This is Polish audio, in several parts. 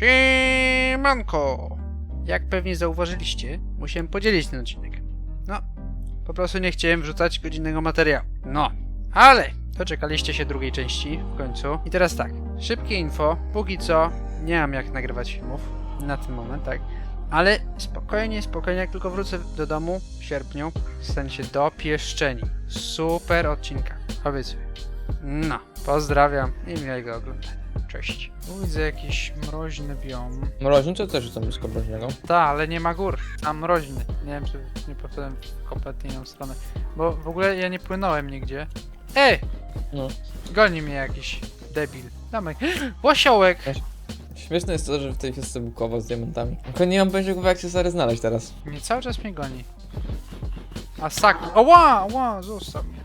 Siemanko! Jak pewnie zauważyliście, musiałem podzielić ten odcinek. No, po prostu nie chciałem wrzucać godzinnego materiału. No, ale doczekaliście się drugiej części w końcu. I teraz tak, szybkie info. Póki co nie mam jak nagrywać filmów na ten moment, tak. Ale spokojnie, spokojnie, jak tylko wrócę do domu w sierpniu, staniecie dopieszczeni. Super odcinka. Obiecuję. No, pozdrawiam i miłego oglądania. Cześć. Tu widzę jakiś mroźny biom. Mroźny to też jestem blisko mroźnego. Ta, ale nie ma gór. Tam mroźny. Nie wiem, czy nie poszedłem w kompletnie inną stronę. Bo w ogóle ja nie płynąłem nigdzie. Ej! No. Goni mnie jakiś debil. Damek. Łosiołek! Śmieszne jest to, że w tej wiosce Bukowo z diamentami. Tylko nie mam pojęcia, jak się stary znaleźć teraz. Nie cały czas mnie goni. A sak. Ała! Ała! Zostaw mnie.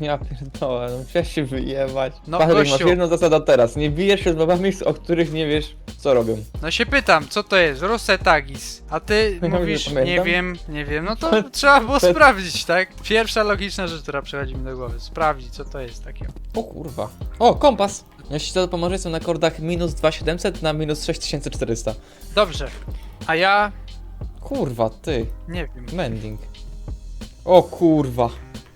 Ja pierdolę, no musiałeś się wyjebać. No, Patryk, masz gościu. jedną zasadę teraz. Nie bijesz się z babami, o których nie wiesz, co robią. No się pytam, co to jest? Rosetagis. A ty Ja nie mówisz, nie pamiętam. wiem, nie wiem. No to trzeba było to- sprawdzić, tak? Pierwsza logiczna rzecz, która przychodzi mi do głowy. Sprawdzić, co to jest takiego. O kurwa. O, kompas! Jeśli to pomoże, są na kordach minus 2700 na minus 6400. Dobrze. A ja Kurwa, ty. nie wiem. Mending. O kurwa.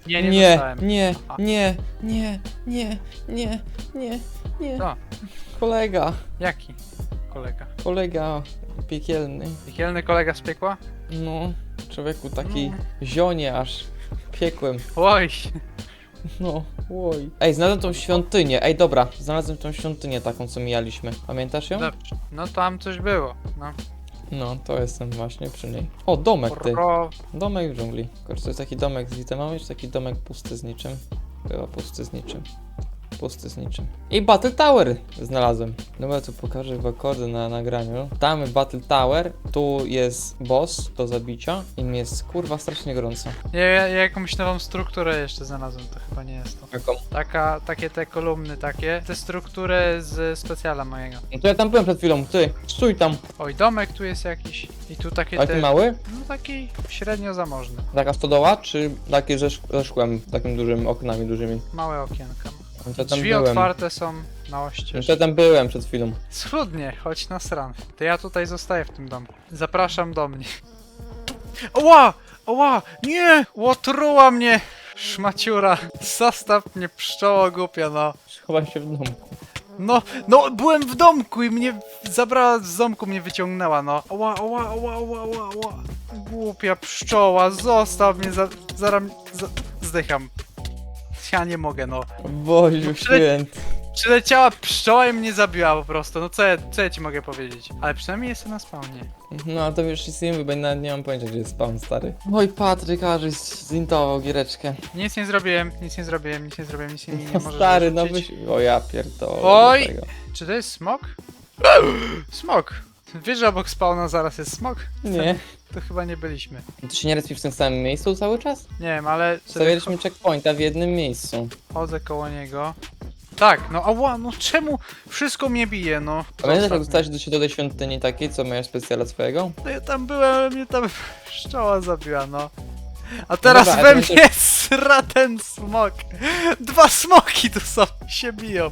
Nie, nie, nie, dostałem. nie, nie, nie, nie, nie, nie, nie. Co? Kolega, Jaki kolega? kolega piekielny. Piekielny kolega z piekła? No, człowieku taki No. zionie aż piekłem. Oj, No, oj. Ej, znalazłem tą świątynię. Ej, dobra, znalazłem tą świątynię taką, co mijaliśmy. Pamiętasz ją? dobrze. No tam coś było. No. No, to jestem właśnie przy niej. O, domek ty. Domek w dżungli. Kurczę, to jest taki domek z itemami, czy taki domek pusty z niczym? Chyba pusty z niczym. Pusty z niczym. I Battle Tower znalazłem. Dobra, tu pokażę chyba kody na nagraniu. Tam Battle Tower, tu jest boss do zabicia i mi jest kurwa strasznie gorąco. Ja, ja jakąś nową strukturę jeszcze znalazłem, to chyba nie jest to. Jaką? Taka, takie te kolumny takie. Te struktury z specjala mojego. No to ja tam byłem przed chwilą, ty, stój tam. Oj, domek tu jest jakiś. I tu takie Taki te... mały? No taki średnio zamożny. Taka stodoła, czy takie ze, szk- ze szkłem, takim dużym oknami dużymi? Małe okienka. No to tam Drzwi byłem. otwarte są na No oścież. to tam byłem przed chwilą. Schludnie, chodź na stran. To ja tutaj zostaję w tym domku. Zapraszam do mnie. Oła! Oła! Nie! Łotruła mnie! Szmaciura! Zostaw mnie pszczoło głupia, no. Chowaj się w domku. No, no, byłem w domku i mnie zabrała z domku, mnie wyciągnęła, no. Oła, oła, oła, oła, oła, oła. Głupia pszczoła, zostaw mnie, za, zaraz za, zdycham. Ja nie mogę, no. Przecież- święty. Przyleciała pszczoła i mnie zabiła po prostu, no co ja, co ja ci mogę powiedzieć? Ale przynajmniej jestem na spawnie. No ale to już nic nie mówię, bo nawet nie mam pojęcia gdzie jest spawn stary. Oj Patryk, aż zintował giereczkę. Nic nie zrobiłem, nic nie zrobiłem, nic nie zrobiłem, nic nie, nie No możesz stary, no wyrzucić. byś... O ja pierdolę. Oj! tego. Czy to jest smok? smok! Wiesz, że obok spawna zaraz jest smok? Nie. To chyba nie byliśmy. Ty się nie respisz w tym samym miejscu cały czas? Nie wiem, ale sobie Stawialiśmy checkpointa w jednym miejscu. chodzę koło niego. Tak, no ała, no czemu wszystko mnie bije, no? Pamiętasz jak Zostaw dostałeś do do tej świątyni takiej, co miałeś specjala swojego? mnie. No ja tam byłem, mnie tam pszczoła zabiła, no. A teraz dobra, we ale to mnie sra ten smok. Dwa smoki tu są, się biją.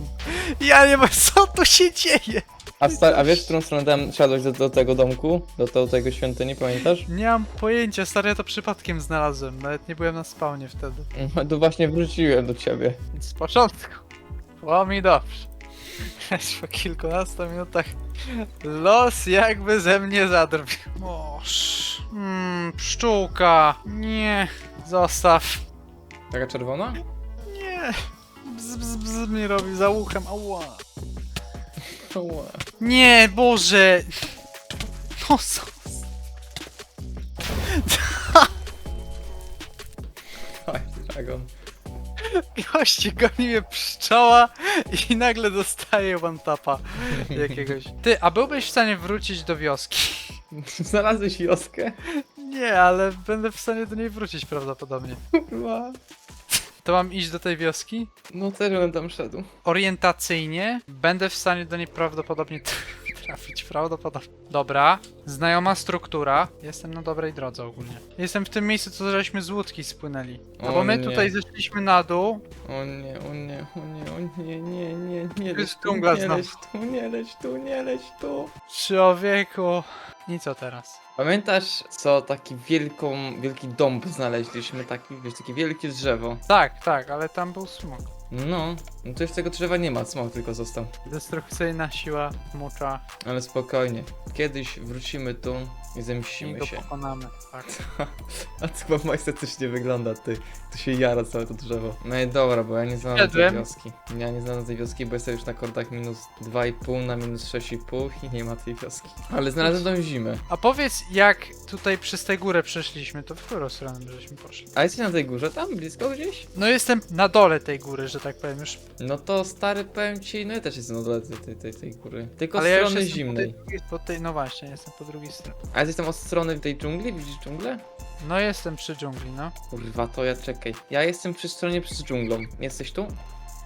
Ja nie wiem, co tu się dzieje. A, sta- a wiesz, w którą stronę tam siadłeś do, do tego domku? Do, do tego świątyni, pamiętasz? Nie mam pojęcia, stary, ja to przypadkiem znalazłem. Nawet nie byłem na spawnie wtedy. No tu właśnie wróciłem do ciebie. Więc z początku. Było mi dobrze. Lecz po kilkunastu minutach los jakby ze mnie zadrwił. Oż. Mmm, pszczółka. Nie. Zostaw. Taka czerwona? Nie. Bzz, bzz, bzz mi robi za uchem. Ała. Nie, Boże. No co? Oj, dragon. Gości goni mnie pszczoła i nagle dostaje one tapa jakiegoś. Ty, a byłbyś w stanie wrócić do wioski? Znalazłeś wioskę? Nie, ale będę w stanie do niej wrócić prawdopodobnie. Kurwa. To mam iść do tej wioski? No też bym tam szedł. Orientacyjnie będę w stanie do niej prawdopodobnie trafić, prawdopodobnie. Dobra, znajoma struktura. Jestem na dobrej drodze ogólnie. Jestem w tym miejscu, co żeśmy z łódki spłynęli. No bo my nie. tutaj zeszliśmy na dół. O nie, o nie, o nie, o nie, nie, nie, nie leć jest tu, dżungla nie znowu. leć tu, nie leć tu, nie leć tu. Człowieku. I co teraz? Pamiętasz, co taki wielką, wielki dom znaleźliśmy, taki, wiesz, takie wielkie drzewo? Tak, tak, ale tam był smok. No, no to już tego drzewa nie ma, smok tylko został. Destrukcyjna siła mucza Ale spokojnie, kiedyś wrócimy tu i i zemścimy go się. pokonamy. Tak. A to chyba majestatycznie wygląda, ty. Tu się jara całe to drzewo. No i dobra, bo ja nie znam tej wioski. Ja nie znam tej wioski, bo jestem już na kordach minus 2,5 na minus 6,5 i nie ma tej wioski. Ale znalazłem tą A powiedz, jak tutaj przez tę górę przeszliśmy, to w którą stronę my żeśmy poszli? A jesteś na tej górze, tam blisko gdzieś? No jestem na dole tej góry, że tak powiem już. No to stary, powiem ci, no ja też jestem na dole tej, tej, tej, tej góry. Tylko Ale ja już strony jestem po zimnej. tej, po tej, no właśnie, jestem po drugiej stronie. A jesteś tam od strony tej dżungli? Widzisz dżunglę? No jestem przy dżungli, no. Kurwa, to ja czekaj. Ja jestem przy stronie przed dżunglą. Jesteś tu?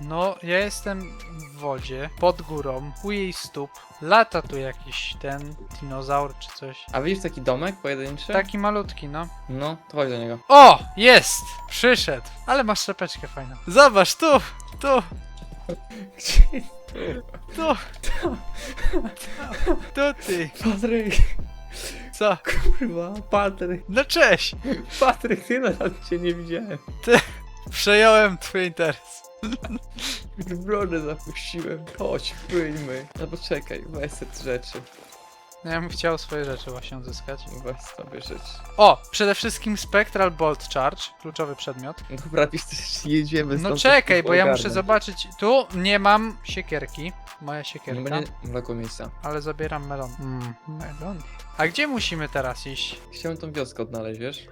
No, ja jestem w wodzie, pod górą, u jej stóp. Lata tu jakiś ten dinozaur czy coś. A widzisz taki domek pojedynczy? Taki malutki, no. No, to chodź do niego. O! Jest! Przyszedł! Ale masz szczepeczkę fajną. Zobacz, tu! Tu! Gdzie? Tu! Tu ty! Patryk! Co? Kurwa, Patryk! No cześć! Patryk, tyle lat cię nie widziałem. Przejąłem twój interes. Brodę zapuściłem. Chodź, płyńmy. No poczekaj, weź te rzeczy. No ja bym chciał swoje rzeczy właśnie odzyskać. Weź sobie rzeczy. O! Przede wszystkim Spectral Bolt Charge, kluczowy przedmiot. Dobra, przecież jedziemy No stąd, czekaj, bo ja ogarnę. muszę zobaczyć. Tu nie mam siekierki. Moja Nie siekierka. będzie brakło miejsca. Ale zabieram melon. Mm, melon. A gdzie musimy teraz iść? Chciałem tą wioskę odnaleźć, wiesz?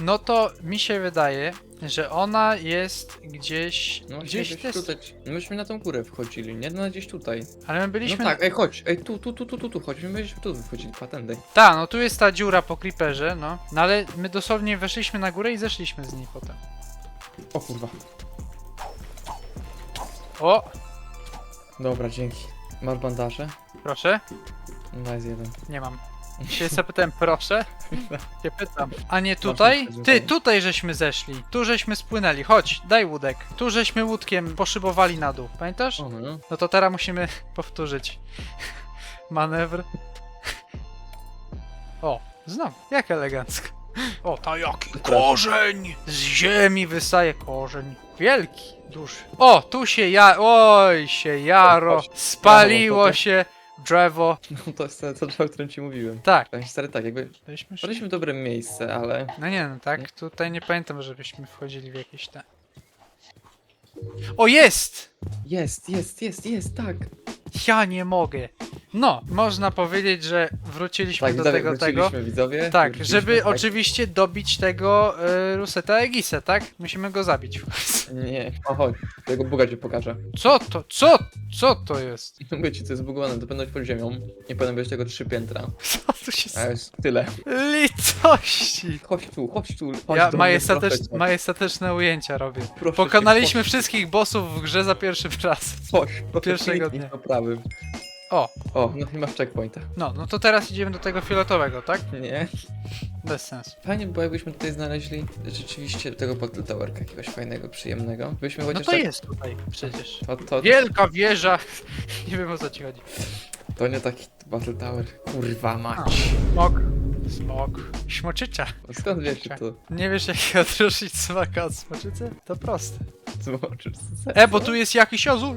No to mi się wydaje, że ona jest gdzieś. No gdzieś gdzieś też. tutaj. Myśmy na tą górę wchodzili, nie? No gdzieś tutaj. Ale my byliśmy. No tak, ej chodź, ej tu, tu, tu, tu, tu, tu, chodź, my byśmy tu wchodzili, patendy. Ta, no tu jest ta dziura po creeperze, no. No ale my dosłownie weszliśmy na górę i zeszliśmy z niej potem. O kurwa. O! Dobra, dzięki. Masz bandaże? Proszę? Z jeden. Nie mam. Się zapytałem, proszę? Się pytam. A nie tutaj? Ty, tutaj żeśmy zeszli. Tu żeśmy spłynęli. Chodź, daj łódek. Tu żeśmy łódkiem poszybowali na dół. Pamiętasz? O, no, to teraz musimy powtórzyć. Manewr. O, znowu. Jak elegancko. O, to jaki korzeń! Z ziemi wystaje korzeń. Wielki, duży. O, tu się ja... Oj, się jaro. Spaliło się drzewo. No to jest to, to, o którym ci mówiłem. Tak. Tak, stary, tak, jakby Byliśmy szli. Podaliśmy dobre miejsce, ale No nie, no tak. Tutaj nie pamiętam, żebyśmy wchodzili w jakieś te... O, jest! jest, jest, jest, jest, tak. Ja nie mogę. No, można powiedzieć, że wróciliśmy Tak, do widzowie, tego, tego. widzowie. Tak, wróciliśmy, żeby tak. oczywiście dobić tego y, Ruseta Egise, tak? Musimy go zabić. Nie, o chodź, tego buga ci pokażę. Co to? Co? Co to jest? Mówię ci, to jest zbugowane, to powinno być pod ziemią. Nie powinno być tego trzy piętra. Co tu się A stało? jest tyle. Litości! Chodź tu, chodź tu. Chodź Ja do mnie, majestatecz, proszę cię. majestateczne ujęcia robię. Proszę Pokonaliśmy cię, wszystkich bossów w grze za pierwszy raz. Chodź, chodź pierwszego kliknij dnia. O, O, no i masz checkpointa. no, no to teraz idziemy do tego fioletowego, tak? Nie? Bez sensu. Fajnie by było, jakbyśmy tutaj znaleźli rzeczywiście tego Battle Towerka jakiegoś fajnego, przyjemnego. Byśmy No chociaż to tak... jest tutaj przecież. To, to, Wielka wieża. Nie wiem o co ci chodzi. to nie taki Battle Tower. Kurwa mać. Smok. Smok. Śmoczycza. Skąd wiesz, czy to Nie wiesz jak odróżnić smaka od smoczycy? To proste. Zmoczysz? E, bo tu jest jakiś ozu.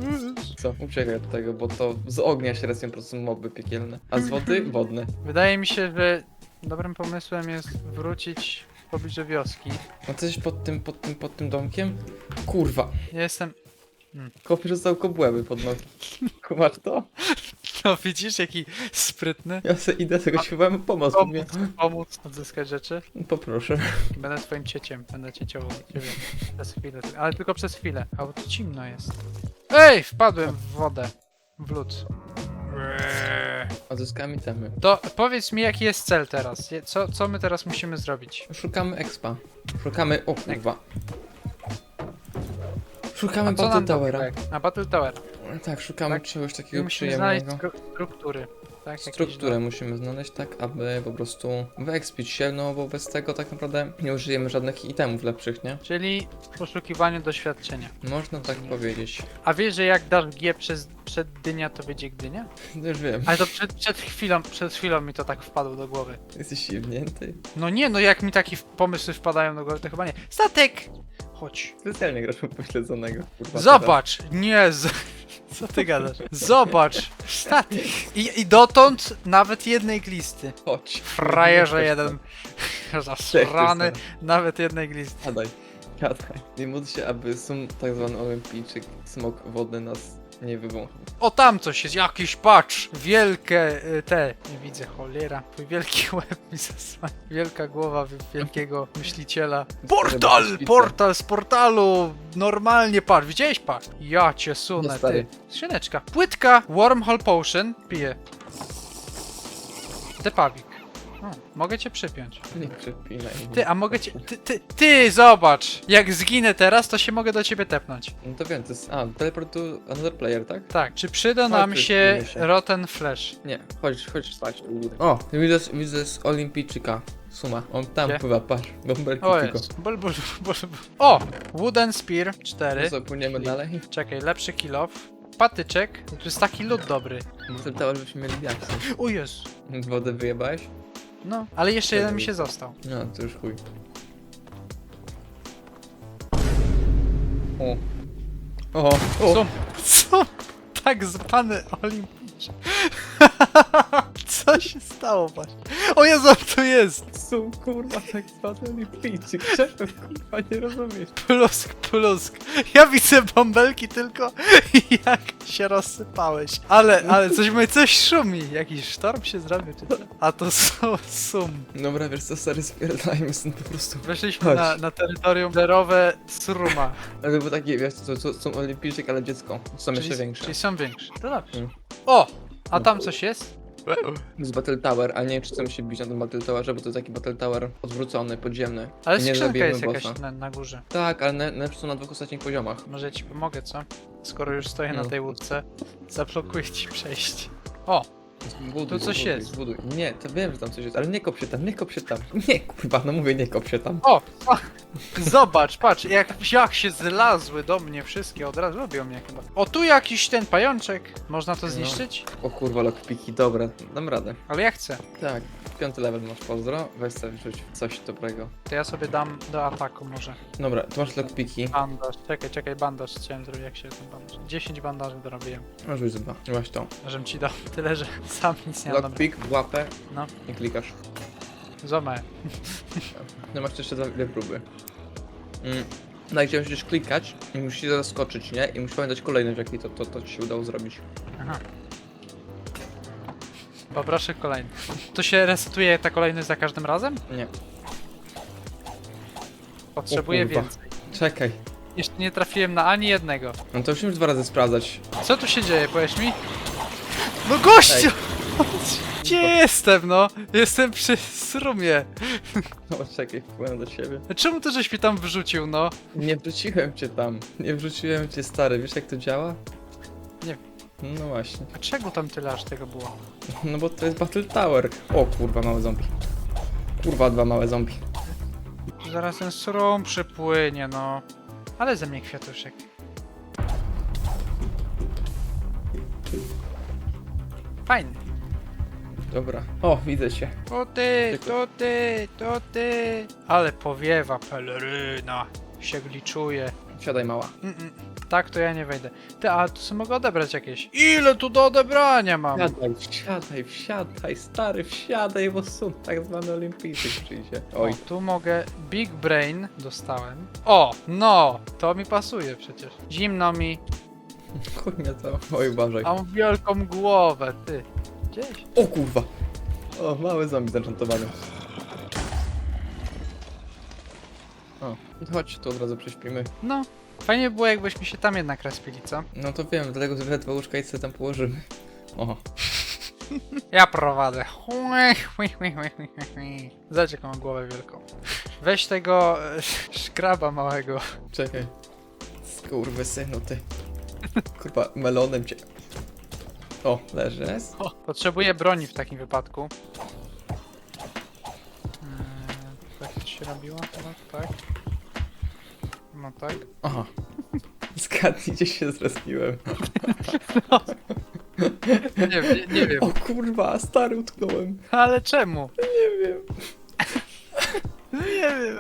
Co? Uciekaj od tego, bo to z ognia się respią po prostu moby piekielne. A z wody? Wodne. Wydaje mi się, że dobrym pomysłem jest wrócić w pobliżu wioski. No coś pod tym, pod tym, pod tym domkiem? Kurwa. Ja jestem... Kopi rzucał kobłęby pod nogi. Kumasz to? No widzisz jaki sprytny. Ja se idę, tego ci chyba pomoc. bo mnie- Pomóc odzyskać rzeczy. Poproszę. Będę twoim cieciem. Będę cieciował ciebie. Przez chwilę. Ale tylko przez chwilę. A bo tu zimno jest. Ej! Wpadłem w wodę. W lód. Eee. Odzyskamy itemy. To powiedz mi jaki jest cel teraz. Je- Co, co my teraz musimy zrobić? Szukamy expa. Szukamy... O kurwa. Szukamy Battle Towera. Towera? Na Battle Tower. Tak, szukamy Tak. czegoś takiego musimy znaleźć przyjemnego. stru- struktury. Tak, jakieś Strukturę musimy znaleźć tak, aby po prostu wyekspić się, no bo bez tego tak naprawdę nie użyjemy żadnych itemów lepszych, nie? Czyli poszukiwanie doświadczenia. Można tak powiedzieć. A wiesz, że jak dasz G przez, przed dynia, to będzie Gdynia? No Już wiem, Ale to przed, przed chwilą, przed chwilą mi to tak wpadło do głowy. jesteś siwnięty. No nie, no jak mi takie pomysły wpadają do głowy, to chyba nie. Statek! Chodź. Specjalnie grasz upośledzonego, kurwa. Zobacz! Nie, z... co ty gadasz? Zobacz! Statek! I, I dotąd nawet jednej glisty. Chodź. Frajerze jeden. Zasrany, nawet jednej glisty. Siadaj, siadaj. Nie módl się, aby sum tak zwany olimpijczyk, smok wodny nas nie wywąchał. O tam coś jest, jakiś patrz! Wielkie y, te. Nie widzę, cholera. Twój wielki łeb mi zasłania. Wielka głowa wi- wielkiego myśliciela. Portal! Portal z portalu! Normalnie patrz, widziałeś patrz? Ja cię No sunę, ty. stary. Skrzyneczka. Płytka! Wormhole Potion. Piję. Depawik. O, mogę cię przypiąć. Nie przepinaj. Ty, a mogę cię... Ty, ty, ty, zobacz! Jak zginę teraz, to się mogę do ciebie tepnąć. No to wiem, to jest... A, teleport to another player, tak? Tak, czy przyda Chodź, nam się się. Rotten Flash? Nie, chodź, chodź u góry. O, widzę, widzę z olimpijczyka. Suma, on tam Gdzie? pływa, patrz, bąbelki O tylko. jest. Bul, bul, bul, bul. O! Wooden Spear 4. No co, płyniemy dalej? Czekaj, lepszy kill off. Patyczek. To jest taki lód dobry. Bo ten tower byśmy mieli diaksy. O Jezu. Wodę wyjebałeś? No, ale jeszcze jeden mi się został. No, to już chuj. O. O, o. Co? Co? Tak zwany olimpijczyk. Co się stało właśnie? O Jezu, on tu jest! Są kurwa tak zwany olimpijczyk. Czego kurwa nie rozumiesz? Plusk, plusk. Ja widzę bąbelki tylko i jak się rozsypałeś. Ale, ale coś mnie coś szumi. Jakiś sztorm się zrobił czy co? A to su, sum. Dobra, wiesz co, stary, spierdajmy stąd po prostu. Weszliśmy Chodź. na, na terytorium zerowe Sruma. Ale było takie, wiesz, to, to są olimpijczyk, ale dziecko. Są jeszcze większe. czyli są większe. To dobrze. Mm. O! A tam coś jest? Z Battle Tower, ale nie wiem, czy chcemy się bić na tym Battle Towerze, bo to jest taki Battle Tower odwrócony, podziemny. Ale Nie skrzynka zabijemy jest jakaś bossa. na, na górze. Tak, ale na- najpierw są na dwóch ostatnich poziomach. Może ja ci pomogę, co? Skoro już stoję na No. tej łódce, zablokuję ci przejście. O! Zbuduj, Tu coś jest. Nie, to wiem, że tam coś jest, ale nie kop się tam, nie kop się tam. Nie, kurwa, no mówię, nie kop się tam. O! o zobacz, patrz, jak, jak się zlazły do mnie wszystkie od razu. Lubią mnie chyba. O, tu jakiś ten pajączek. Można to No. zniszczyć? O kurwa, lockpiki, dobra, dam radę. Ale ja chcę. Tak, piąty level masz, pozdro. Weź sobie wrzuć coś dobrego. To ja sobie dam do ataku może. Dobra, tu masz lockpiki. Bandaż. Czekaj, czekaj, bandaż chciałem zrobić, jak się ten bandaż. 10 bandaży dorobiłem. No rzuć dwa, właśnie to. Żebym ci dał. Tyle, że sam nic nie mam. Dobra. Lockpick w łapę No. i klikasz. Zomę. No masz jeszcze dwa- dwie próby. Mm. No i gdzie musisz klikać i musisz się zaskoczyć, nie? I musisz pamiętać kolejność, jaki to, to, to ci się udało zrobić. Aha. Poproszę kolejny. To się resetuje ta kolejność za każdym razem? Nie. Potrzebuję O kurwa. więcej. Czekaj. Jeszcze nie trafiłem na ani jednego. No to musimy dwa razy sprawdzać. Co tu się dzieje, powiesz mi? No gościu! Gdzie jestem, no? Jestem przy srumie. No czekaj, wpłynę do siebie. Czemu to żeś mi tam wrzucił, no? Nie wrzuciłem cię tam. Nie wrzuciłem cię stary, wiesz jak to działa? Nie. No właśnie. A czego tam tyle aż tego było? No bo to jest Battle Tower. O kurwa, małe zombie. Kurwa, dwa małe zombie. Zaraz ten srum przypłynie, no. Ale ze mnie kwiatuszek. Fajny. Dobra. O, widzę cię. To ty, to ty, to ty. Ale powiewa peleryna. Się gliczuje. Siadaj mała. Mm -mm. Tak, to ja nie wejdę. Ty, a tu sobie mogę odebrać jakieś. Ile tu do odebrania mam? Wsiadaj, wsiadaj, wsiadaj, stary, wsiadaj, bo są tak zwany olimpijczyk przyjdzie. Oj. O, tu mogę. Big Brain dostałem. O, no, to mi pasuje przecież. Zimno mi, Mnie to. Oj, uważaj. mam wielką głowę, ty. Gdzieś. O kurwa. O, mały zombie zenchantowany. O, chodź, tu od razu prześpimy. No, fajnie było jakbyśmy się tam jednak respili, co? No to wiem, dlatego że dwa łóżka i sobie tam położymy. O, Ja prowadzę. Zobacz jaką mam głowę wielką. Weź tego e, szkraba małego. czekaj. Kurwy synu, ty. Kurwa, melonem cię. O, leży. O, potrzebuję broni w takim wypadku. Mm, tak to się robiło? No, tak. No tak. Aha. Zgadnij, gdzie się zrespiłem. Nie, nie, nie wiem. O kurwa, stary utknąłem. Ale czemu? Nie wiem. No nie wiem.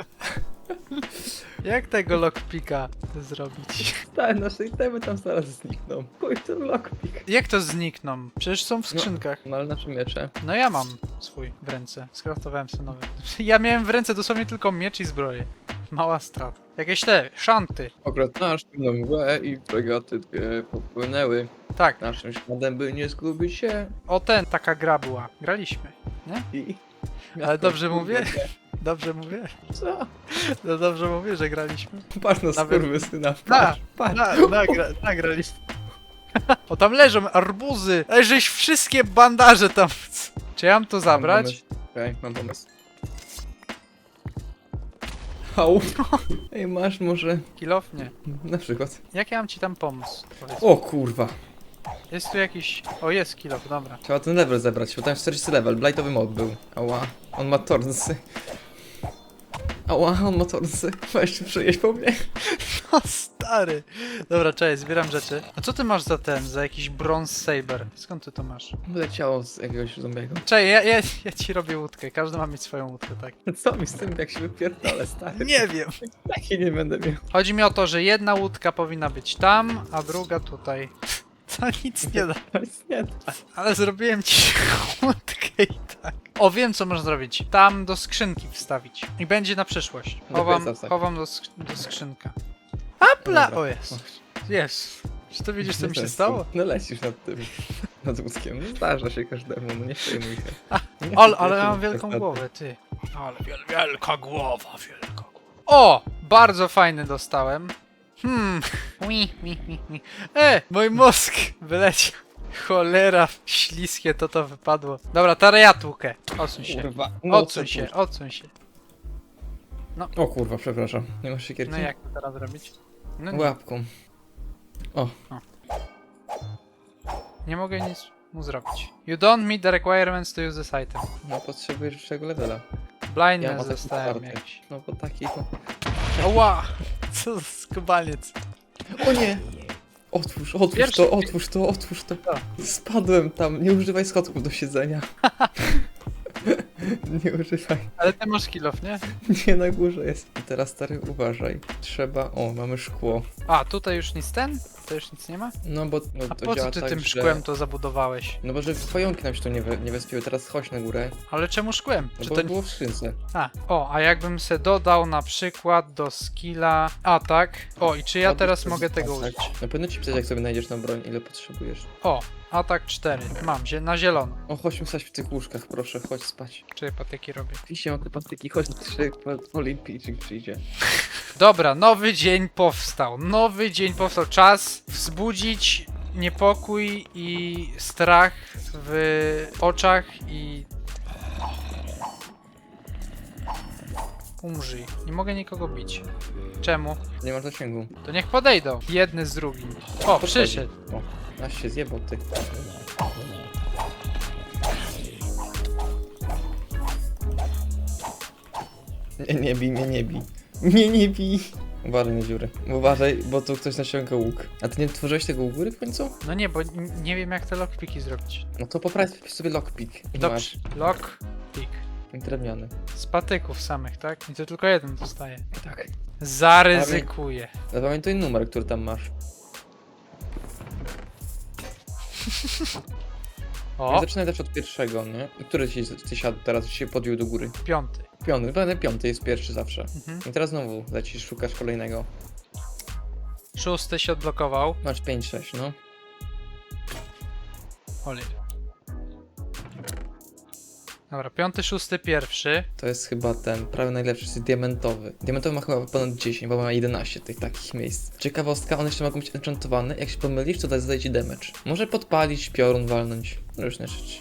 Jak tego lockpicka zrobić? Stary, nasze itemy tam zaraz znikną. Chuj, ten lockpick. Jak to znikną? Przecież są w skrzynkach. No ale nasze miecze. No ja mam swój w ręce. Skraftowałem sobie nowy. Ja miałem w ręce dosłownie tylko miecz i zbroję. Mała strata. Jakieś te, szanty. Akurat nasz na mgłę i fregaty dwie popłynęły. Tak, Naszym śladem, by nie zgubić się. o ten, taka gra była. Graliśmy. I... Ale dobrze mówię? Dobrze mówię? Co? No dobrze mówię, że graliśmy. Patrz na Nawet- skurwysyna. Na, Patrz, patrz. na, nagra, nagraliśmy. O, tam leżą arbuzy. Ej, żeś wszystkie bandaże tam... Czy ja mam to Mam zabrać? pomysł. Okej, mam pomysł. Au. Ej, masz może... Kilof? Nie. Na przykład. Jak ja mam ci tam pomóc? Powiedz. O kurwa. Jest tu jakiś... O, jest kilof, dobra. Trzeba ten level zebrać, bo tam jest 40 level. Blightowy mob był. Ała. On ma tornsy. Ała, on ma tornsy. Weź przejeść po mnie. O, stary. Dobra, cześć, zbieram rzeczy. A co ty masz za ten, za jakiś bronze saber? Skąd ty to masz? Leciało z jakiegoś zombiego. Cześć, ja, ja, ja ci robię łódkę. Każdy ma mieć swoją łódkę, tak? Co mi z tym, jak się wypierdolę, stary? Nie wiem. Taki nie będę miał. Chodzi mi o to, że jedna łódka powinna być tam, a druga tutaj. To nic nie da. To jest nie Ale zrobiłem ci łódkę i tak. O, wiem co można zrobić. Tam do skrzynki wstawić. I będzie na przyszłość. Do Chowam, wstać. chowam do, do skrzynka. Apla! Dobra. O jest. Jest. Czy to widzisz co mi się Bez stało? sensu. No lecisz nad tym. Nad łódzkiem. No zdarza się każdemu, no nie przejmuj się. Nie Ale, chcę ale się ja mam tak wielką nad- głowę, ty. Ale wiel, wielka głowa, wielka głowa. O! Bardzo fajny dostałem. Hmm. Ui, ui, ui, ui. E! Mój mózg wyleciał. Cholera, śliskie to to wypadło. Dobra, tłukę. Odsuń się. Kurwa. No, Odsuń co się, tu? odsuń się. O kurwa, przepraszam. Nie masz siekierki? No jak to teraz zrobić? No nie, Łapką. nie mogę nic mu zrobić. You don't meet the requirements to use this item. No potrzebujesz wyższego levela. Blindness Ja mam dostałem jakiś. No bo taki to... Oła! Co za skubaniec. O nie! Otwórz, otwórz Pierwszy- to, otwórz to, otwórz to. Spadłem tam, nie używaj schodków do siedzenia. nie używaj. Ale ty masz kilof, nie? Nie, na górze jest. I teraz stary, uważaj. Trzeba... O, mamy szkło. A, tutaj już nic ten? To już nic nie ma? No bo no, A to po co działa ty tak, tym że... szkłem to zabudowałeś? No bo że pająki nam się tu nie, we, nie wespiły, teraz chodź na górę. Ale czemu szkłem? No Czy bo to... było w skrzynce. A, o, a jakbym se dodał na przykład do skilla atak. O, i czy ja Albo teraz to mogę jest tego atak. użyć? No powinno ci pisać, jak sobie znajdziesz na broń, ile potrzebujesz. O, atak 4. Mam, zie- na zielono. O, chodźmy stać w tych łóżkach, proszę, chodź spać. Czy patyki robię? Oczywiście mam te patyki, chodź na trzy, olimpijczyk przyjdzie. Dobra, nowy dzień powstał. Nowy dzień powstał. Czas wzbudzić niepokój i strach w oczach i... Umrzyj. Nie mogę nikogo bić. Czemu? Nie masz zasięgu. To niech podejdą. Jedny z drugim. O, przyszedł. O, aż się zjebał, ty. Nie, nie bij mnie, nie bij. Nie, nie bij. Uważaj na dziury. Uważaj, bo tu ktoś naciąga łuk. A ty nie tworzyłeś tego u góry w końcu? No nie, bo n- nie wiem jak te lockpiki zrobić. No to popraw sobie lockpick. I Dobrze. Lockpick. Drewniany. Z patyków samych, tak? I to tylko jeden zostaje. Tak. Zaryzykuję. Zapamiętaj numer, który tam masz. O, Zaczynaj też od pierwszego, nie? Który ci, ci siadł teraz, ci się podbił do góry? piąty. Piąty, pewnie piąty jest pierwszy zawsze. Mhm. I teraz znowu lecisz, szukasz kolejnego. Szósty się odblokował. Masz 5-6, no. Oli. Dobra, piąty, szósty, pierwszy. To jest chyba ten prawie najlepszy, jest diamentowy. Diamentowy ma chyba ponad 10, bo ma 11 tych takich miejsc. Ciekawostka, one jeszcze mogą być enchantowane. Jak się pomylisz, to zadaje ci damage. Może podpalić, piorun walnąć. Różne rzeczy.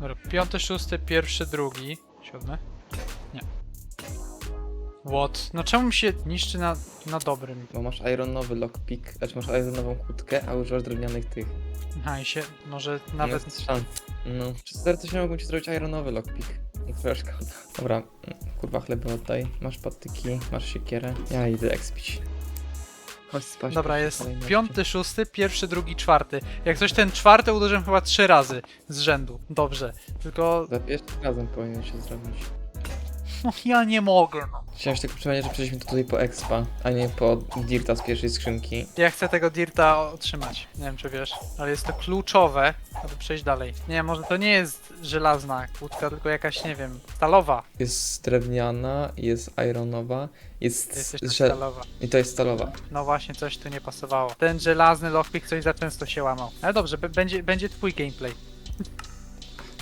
Dobra, piąty, szósty, pierwszy, drugi. Siódmy? Nie. What? No czemu mi się niszczy na, na dobrym? Bo masz ironowy lockpick, znaczy masz ironową kłódkę, a używasz drewnianych tych. Aha, i się może Nie nawet... jest szans. No. Czy serdecznie mogą ci zrobić ironowy lockpick? I trochę szkoda. Dobra, kurwa chleby oddaj. Masz patyki, masz siekierę. Ja idę expić. Chodź spać. Dobra, jest piąty, szósty, pierwszy, drugi, czwarty. Jak coś ten czwarty uderzyłem chyba trzy razy z rzędu. Dobrze. Tylko... Za pierwszym razem powinien się zrobić. No ja nie mogę, no. Chciałem się tylko przypomnieć, że przeszliśmy tutaj po expa, a nie po dirta z pierwszej skrzynki. Ja chcę tego dirta otrzymać. Nie wiem, czy wiesz. Ale jest to kluczowe, aby przejść dalej. Nie, może to nie jest żelazna kłódka, tylko jakaś, nie wiem, stalowa. Jest drewniana, jest ironowa, jest, Jest jeszcze że... stalowa. i to jest stalowa. No właśnie, coś tu nie pasowało. Ten żelazny lockpick coś za często się łamał. Ale dobrze, b- będzie, będzie twój gameplay.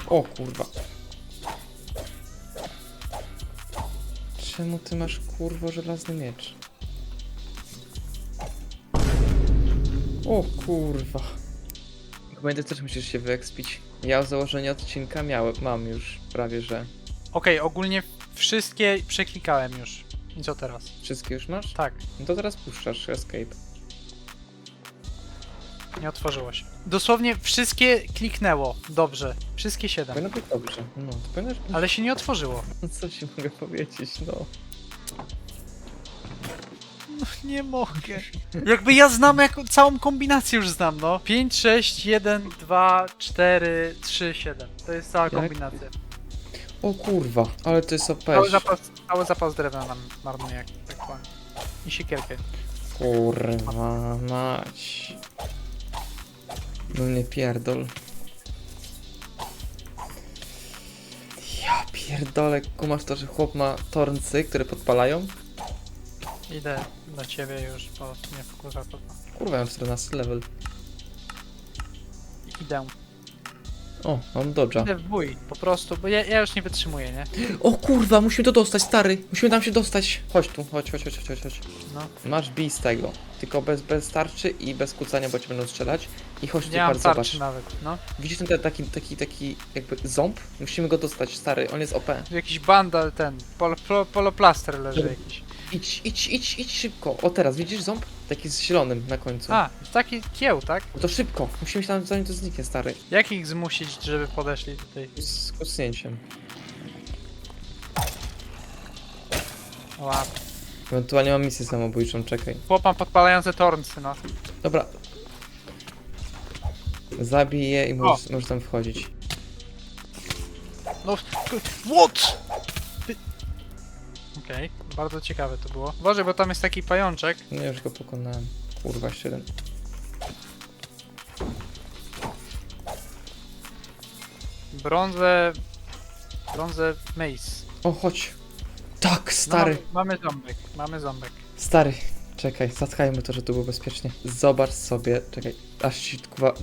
O kurwa. Czemu ty masz kurwo żelazny miecz? O kurwa. Pamiętaj też musisz się wyekspić. Ja założenie odcinka miałem, mam już prawie, że. Okej, ogólnie wszystkie przeklikałem już. I co teraz? Wszystkie już masz? Tak, No to teraz puszczasz escape. Nie otworzyło się. Dosłownie wszystkie kliknęło. Dobrze. Wszystkie siedem. Powinno być dobrze. No, to powinno być... Ale się nie otworzyło. No co ci mogę powiedzieć, no. No nie mogę. Jakby ja znam jako całą kombinację już znam, no. 5, 6, 1, 2, 4, 3, 7. To jest cała Jak? kombinacja. O kurwa, ale to jest OP. Cały zapas, cały zapas drewna nam marnuje, jak tak powiem. I siekierkę. Kurwa mać. No nie pierdol. Ja pierdolę, kumasz to, że chłop ma torncy, które podpalają? Idę do ciebie już, bo mnie wkurza to. Kurwa, mam 14 level. Idę. O, mam dodża. Idę w bój, po prostu, bo ja, ja już nie wytrzymuję, nie? O kurwa, musimy to dostać, stary. Musimy tam się dostać. Chodź tu, chodź, chodź, chodź, chodź, chodź. No. Masz bij z tego. Tylko bez, bez tarczy i bez kucania, bo cię będą strzelać. I chodź tu, Nie mam patrz, zobacz. tarczy nawet, no. Widzisz ten taki, taki, taki jakby ząb? Musimy go dostać, stary, on jest OP. Tu jakiś bandal ten, pol, pol, poloplaster leży jakiś. Idź, idź, idź, idź szybko. O teraz, widzisz ząb? Taki z zielonym na końcu. A, taki kieł, tak? No to szybko, musimy się tam zanim to zniknie, stary. Jak ich zmusić, żeby podeszli tutaj? Z kucnięciem. Ła. Ewentualnie mam misję samobójczą, czekaj. Chłop ma podpalające tornsy, no. Dobra. Zabij je i możesz, możesz tam wchodzić. No, what? Ty- Okej, bardzo ciekawe to było. Boże, bo tam jest taki pajączek. No już go pokonałem. Kurwa, jeszcze jeden. Brązę... Brązę mace. O, chodź. Tak, stary. No, mamy, ząbek, mamy ząbek. Stary. Czekaj, zatkajmy to, że tu było bezpiecznie. Zobacz sobie, czekaj, aż ci kurwa...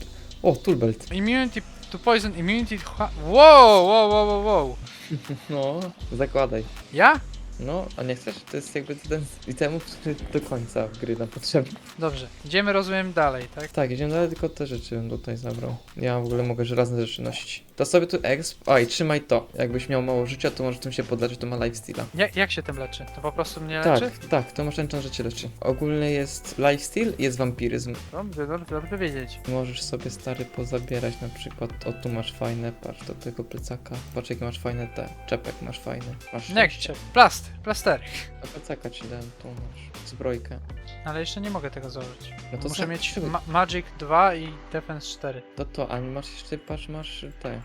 O, toolbelt. Immunity to poison, immunity... to Wow, wow, wow, wow, wow. No, zakładaj. Ja? No, a nie chcesz? To jest jakby ten z itemów, który do końca gry nam potrzebny. Dobrze, idziemy rozumiem dalej, tak? Tak, idziemy dalej, tylko te rzeczy bym tutaj zabrał. Ja w ogóle mogę żelazne rzeczy nosić. To sobie tu exp... I trzymaj to. Jakbyś miał mało życia, to może tym się podleczyć, to ma lifesteala. Jak, jak się tym leczy? To po prostu mnie leczy? Tak, tak, to masz enchant, że cię leczy. Ogólnie jest lifesteal i jest wampiryzm. Dobrze, dobrze, dobrze wiedzieć. Możesz sobie stary pozabierać na przykład, o tu masz fajne, patrz do tego plecaka. Patrz jakie masz fajne te, czepek masz fajny. Masz Jak szczęście. cię? Plast, plastery. A plecaka ci dałem, tu masz zbrojkę. Ale jeszcze nie mogę tego założyć. No to Muszę za- mieć ma Magic 2 i Defense 4. To to, a masz jeszcze, patrz, masz te,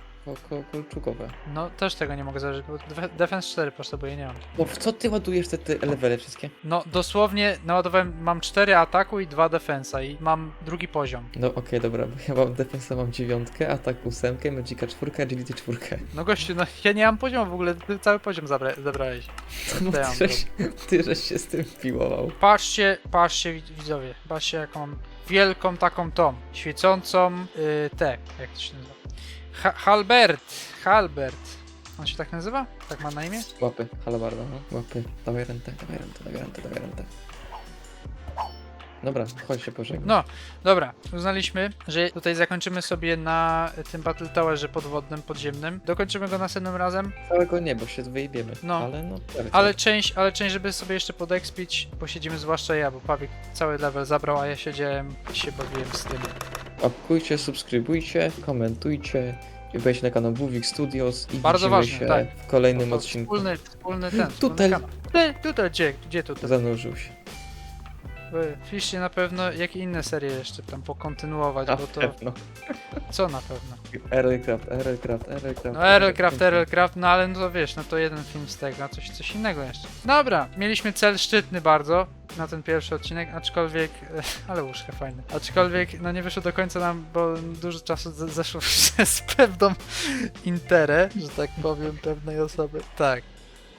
kolczukowe. No też tego nie mogę założyć, bo Def- Defense 4 potrzebuję, nie mam. Bo w co ty ładujesz te, te levele wszystkie? No dosłownie naładowałem, mam 4 ataku i 2 defensa i mam drugi poziom. No okej, dobra, bo ja mam defensa mam dziewiątkę, atak ósemkę, magicka czwórkę, agility czwórkę. No gościu, no ja nie mam poziomu w ogóle, ty cały poziom zabra- zabrałeś. No To ja mam ty, żeś, ty żeś się z tym piłował. Patrzcie, patrzcie wid- widzowie, patrzcie jaką mam wielką taką tą, świecącą yy, te, jak to się nazywa? Ha Halbert, Halbert. On się tak nazywa? Tak ma na imię? Łapy, halabarda, no. Łapy, dawaj rentę, dawaj rentę, dawaj rentę, dawaj rentę. Dobra, chodź się pożegnać. No, dobra, uznaliśmy, że tutaj zakończymy sobie na tym Battle Towerze podwodnym, podziemnym. Dokończymy go następnym razem, Całego nie, bo się wyjebiemy. No. Ale no, ale część, ale część, żeby sobie jeszcze podekspić, posiedzimy zwłaszcza ja, bo Pawik cały level zabrał, a ja siedziałem i się bawiłem z tym. Łapkujcie, subskrybujcie, komentujcie. I wejdź na kanał Buvik Studios i Bardzo widzimy ważne, się tak. w kolejnym To odcinku. Wspólny, wspólny ten, Tutaj. Ty, tutaj, gdzie, gdzie tutaj? Zanurzył się. Fiście na pewno, jakie inne serie jeszcze tam pokontynuować, Na bo to, pewno. co na pewno? Aerocraft, Aerocraft, Aerocraft. No Aerocraft, Aerocraft, no ale no to wiesz, no to jeden film z tego, a coś, coś innego jeszcze. Dobra, mieliśmy cel szczytny bardzo na ten pierwszy odcinek, aczkolwiek, ale łóżka fajne, aczkolwiek no nie wyszło do końca nam, bo dużo czasu z- zeszło przez pewną interę, że tak powiem, pewnej osoby. Tak.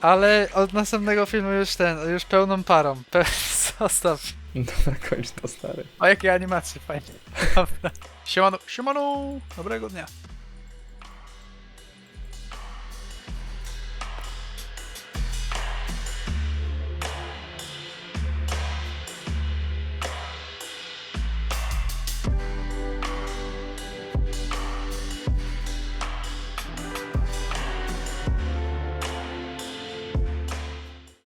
Ale od następnego filmu już ten, już pełną parą. Pe zostaw. Dobra, kończ to stary. O jakie animacje, fajnie. Dobra. Siemano, siemano, dobrego dnia.